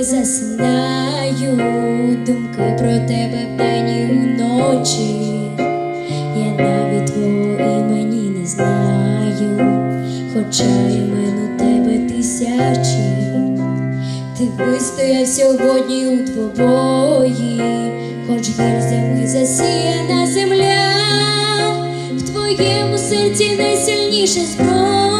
не засинаю, думки про тебе вдень і уночі. Я навіть твого імені не знаю, хоча імен у тебе тисячі. Ти вистояв сьогодні у двобої, хоч гірзями засіяна земля, в твоєму серці найсильніша зброя,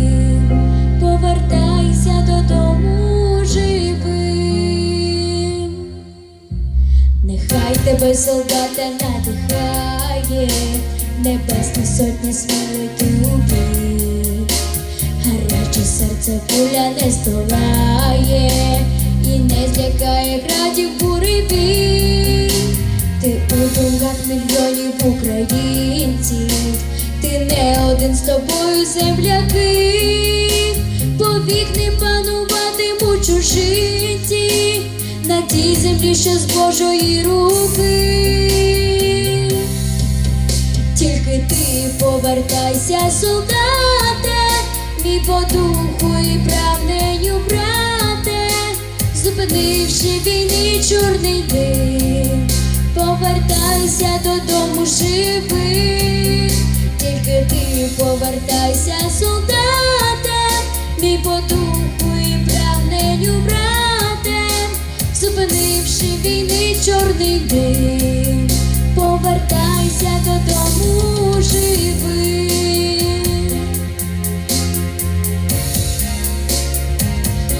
Нехай тебе солдата надихає, небесні сотні смілить тобі, гаряче серце куля не здолає і не злякає градів буревій. Ти у думках мільйонів українців, ти не один з тобою земляки, повік не на землі, що з Божої руки. Тільки ти повертайся, солдате, мій по духу і прагненню, брате, зупинивши війни чорний дим, повертайся додому живим, тільки ти повертайся, солдате, мій по духу зупинивши війни чорний дим, повертайся додому живим.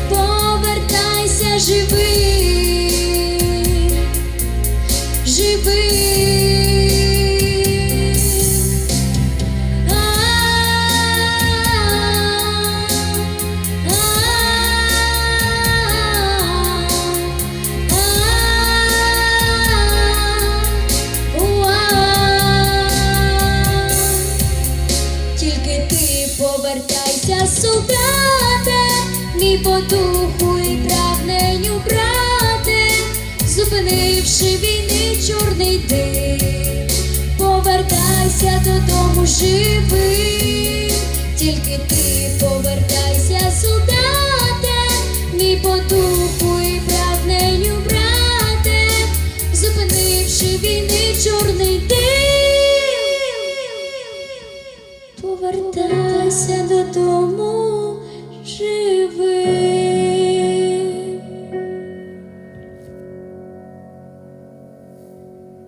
Повертайся живим, додому живий, тільки ти повертайся, солдате, мій по духу і прагненню, брате, зупинивши війни чорний дим. Повертайся додому